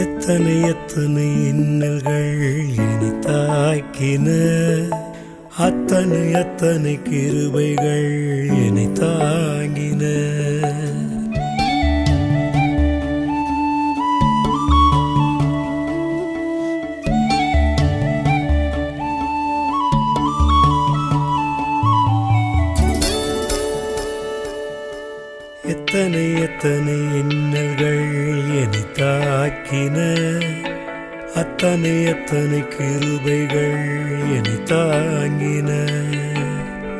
எத்தனை எத்தனை இன்னல்கள் இனி தாக்கின? அத்தனை அத்தனை கிருபைகள் இனி தாங்கின. எத்தனை எத்தனை இன்னல்கள் என தாக்கின? அத்தனை எத்தனை கிருபைகள் என தாங்கின?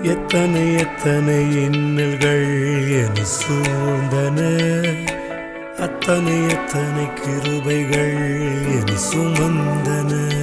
எத்தனை எத்தனை இன்னல்கள் என சூழ்ந்தன? அத்தனை எத்தனை கிருபைகள் என சுமந்தன?